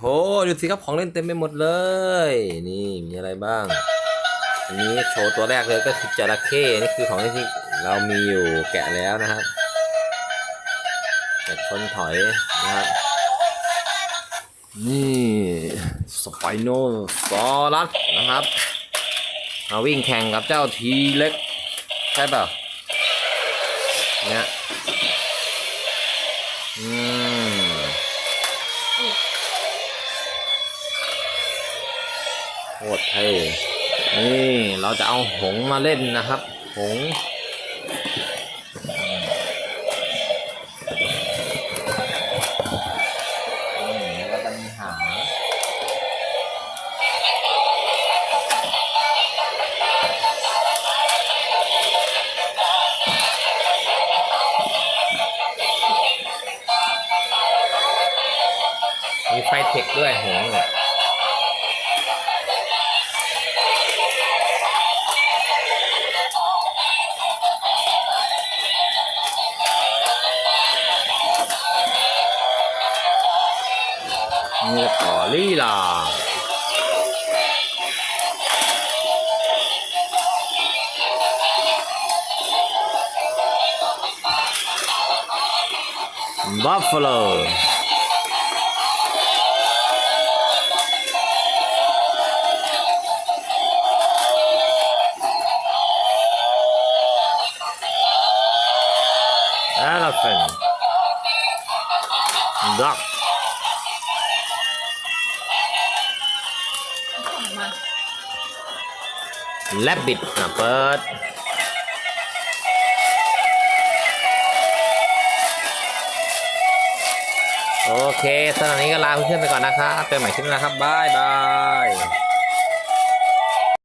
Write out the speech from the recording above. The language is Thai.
โหดูสิครับของเล่นเต็มไปหมดเลย นี่มีอะไรบ้าง อันนี้โชว์ตัวแรกเลยก็คือจระเข้นี่คือของเล่นที่เรามีอยู่แกะแล้วนะครับแกะชนถอยนะครับนี่สไปโนซอรัสนะครับมาวิ่งแข่งกับเจ้าทีเล็กใช่เปล่าเนี่ยอืม โคตรเท่นี่เราจะเอาหงมาเล่นนะครับ หงมีไฟเทคด้วยหงเนี่ย นี่ต่อลี่ล่ะบั แลบบิดอะเปิดโอเคสำหรับนนี้ก็ลาเพื่อนๆไปก่อนนะครับเจอกันใหม่คลิปหน้าครับบายบาย